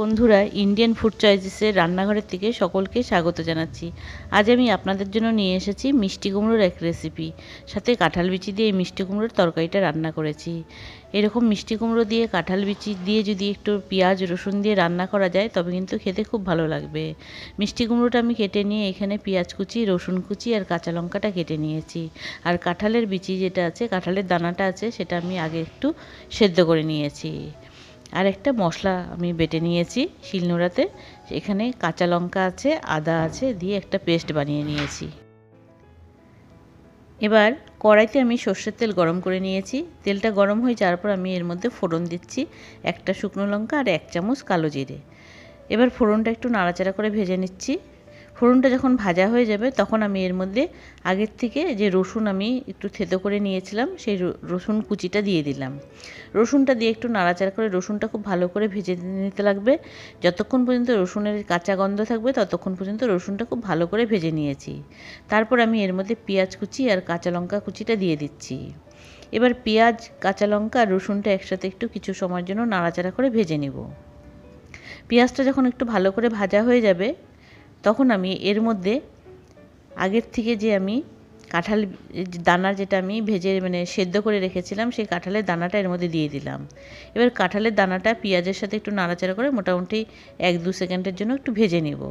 বন্ধুরা Indian food চয়েসেসের রান্নাঘরের থেকে সকলকে স্বাগত জানাচ্ছি। আজ আমি আপনাদের জন্য নিয়ে এসেছি মিষ্টি কুমড়োর এক রেসিপি সাথে কাঁঠাল বিচি দিয়ে এই মিষ্টি কুমড়োর তরকারিটা রান্না করেছি। এরকম মিষ্টি কুমড়ো দিয়ে, কাঁঠাল বিচি দিয়ে যদি একটু পেঁয়াজ, রসুন দিয়ে রান্না করা যায়, তবে কিন্তু খেতে খুব ভালো লাগবে। মিষ্টি কুমড়োটা আমি কেটে নিয়ে এখানে পেঁয়াজ কুচি, রসুন কুচি আর কাঁচা লঙ্কাটা কেটে নিয়েছি। আর কাঁঠালের বিচি যেটা আছে, কাঁঠালের দানাটা আছে, সেটা আমি আগে একটু সেদ্ধ করে নিয়েছি। আর একটা মশলা আমি বেটে নিয়েছি শিলনোড়াতে। এখানে কাঁচা লঙ্কা আছে, আদা আছে, দিয়ে একটা পেস্ট বানিয়ে নিয়েছি। এবার কড়াইতে আমি সর্ষের তেল গরম করে নিয়েছি। তেলটা গরম হয়ে যাওয়ার পর আমি এর মধ্যে ফোড়ন দিচ্ছি, একটা শুকনো লঙ্কা আর এক চামচ কালো জিরে। এবার ফোড়নটা একটু নাড়াচাড়া করে ভেজে নিচ্ছি। ফোড়নটা যখন ভাজা হয়ে যাবে, তখন আমি এর মধ্যে আগের থেকে যে রসুন আমি একটু থেতো করে নিয়েছিলাম, সেই রসুন কুচিটা দিয়ে দিলাম। রসুনটা দিয়ে একটু নাড়াচাড়া করে রসুনটা খুব ভালো করে ভেজে নিতে লাগবে। যতক্ষণ পর্যন্ত রসুনের কাঁচা গন্ধ থাকবে, ততক্ষণ পর্যন্ত রসুনটা খুব ভালো করে ভেজে নিয়েছি। তারপর আমি এর মধ্যে পেঁয়াজ কুচি আর কাঁচা লঙ্কা কুচিটা দিয়ে দিচ্ছি। এবার পেঁয়াজ, কাঁচা লঙ্কা আর রসুনটা একসাথে একটু কিছু সময়ের জন্য নাড়াচাড়া করে ভেজে নেব। পেঁয়াজটা যখন একটু ভালো করে ভাজা হয়ে যাবে তখন আমি এর মধ্যে আগের থেকে যে আমি কাঁঠাল দানা যেটা আমি ভেজে মানে সেদ্ধ করে রেখেছিলাম, সেই কাঁঠালের দানাটা এর মধ্যে দিয়ে দিলাম। এবার কাঁঠালের দানাটা পেঁয়াজের সাথে একটু নাড়াচাড়া করে মোটামুটি এক দু সেকেন্ডের জন্য একটু ভেজে নেব।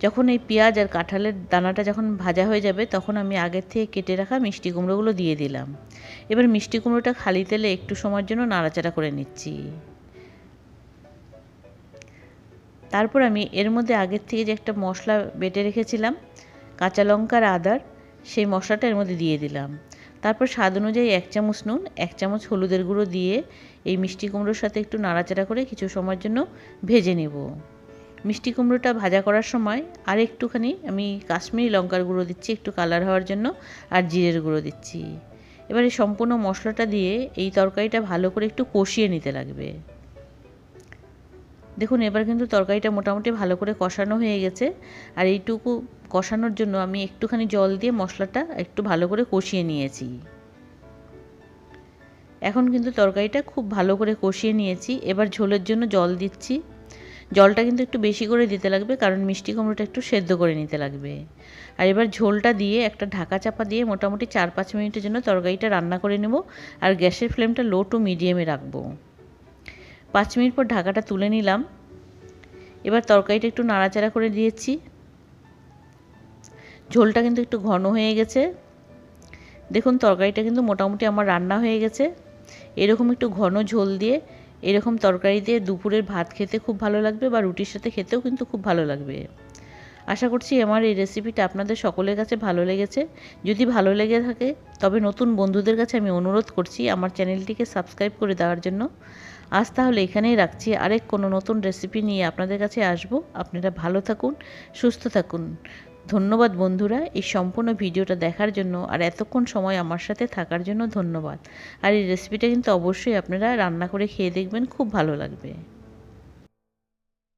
যখন এই পেঁয়াজ আর কাঁঠালের দানাটা যখন ভাজা হয়ে যাবে, তখন আমি আগের থেকে কেটে রাখা মিষ্টি কুমড়োগুলো দিয়ে দিলাম। এবার মিষ্টি কুমড়োটা খালি তেলে একটু সময়ের জন্য নাড়াচাড়া করে নিচ্ছি। তারপর আমি এর মধ্যে আগের থেকে যে একটা মশলা বেটে রেখেছিলাম, কাঁচা লঙ্কার আদার, সেই মশলাটা এর মধ্যে দিয়ে দিলাম। তারপর স্বাদ অনুযায়ী এক চামচ নুন, এক চামচ হলুদের গুঁড়ো দিয়ে এই মিষ্টি কুমড়োর সাথে একটু নাড়াচাড়া করে কিছু সময়ের জন্য ভেজে নেব। মিষ্টি কুমড়োটা ভাজা করার সময় আর একটুখানি আমি কাশ্মীরি লঙ্কার গুঁড়ো দিচ্ছি, একটু কালার হওয়ার জন্য, আর জিরের গুঁড়ো দিচ্ছি। এবারে সম্পূর্ণ মশলাটা দিয়ে এই তরকারিটা ভালো করে একটু কষিয়ে নিতে লাগবে। দেখুন, এবার কিন্তু তরকারিটা মোটামুটি ভালো করে কষানো হয়ে গেছে। আর এইটুকু কষানোর জন্য আমি একটুখানি জল দিয়ে মশলাটা একটু ভালো করে কষিয়ে নিয়েছি। এখন কিন্তু তরকারিটা খুব ভালো করে কষিয়ে নিয়েছি। এবার ঝোলের জন্য জল দিচ্ছি। জলটা কিন্তু একটু বেশি করে দিতে লাগবে, কারণ মিষ্টি কুমড়োটা একটু সেদ্ধ করে নিতে লাগবে। আর এবার ঝোলটা দিয়ে একটা ঢাকা চাপা দিয়ে মোটামুটি চার পাঁচ মিনিটের জন্য তরকারিটা রান্না করে নেব। আর গ্যাসের ফ্লেমটা লো টু মিডিয়ামে রাখব। পাঁচ মিনিট পর ঢাকাটা তুলে নিলাম। এবার তরকারিটা একটু নাড়াচাড়া করে দিয়েছি। ঝোলটা কিন্তু একটু ঘন হয়ে গেছে। দেখুন, তরকারিটা কিন্তু মোটামুটি আমার রান্না হয়ে গেছে। এরকম একটু ঘন ঝোল দিয়ে, এরকম তরকারি দিয়ে দুপুরের ভাত খেতে খুব ভালো লাগবে বা রুটির সাথে খেতেও কিন্তু খুব ভালো লাগবে। আশা করছি আমার এই রেসিপিটা আপনাদের সকলের কাছে ভালো লেগেছে। যদি ভালো লেগে থাকে, তবে নতুন বন্ধুদের কাছে আমি অনুরোধ করছি আমার চ্যানেলটিকে সাবস্ক্রাইব করে দেওয়ার জন্য। আজ তাহলে এখানেই রাখছি। আরেক কোনো নতুন রেসিপি নিয়ে আপনাদের কাছে আসব। আপনারা ভালো থাকুন, সুস্থ থাকুন। ধন্যবাদ বন্ধুরা এই সম্পূর্ণ ভিডিওটা দেখার জন্য আর এতক্ষণ সময় আমার সাথে থাকার জন্য ধন্যবাদ। আর এই রেসিপিটা কিন্তু অবশ্যই আপনারা রান্না করে খেয়ে দেখবেন, খুব ভালো লাগবে।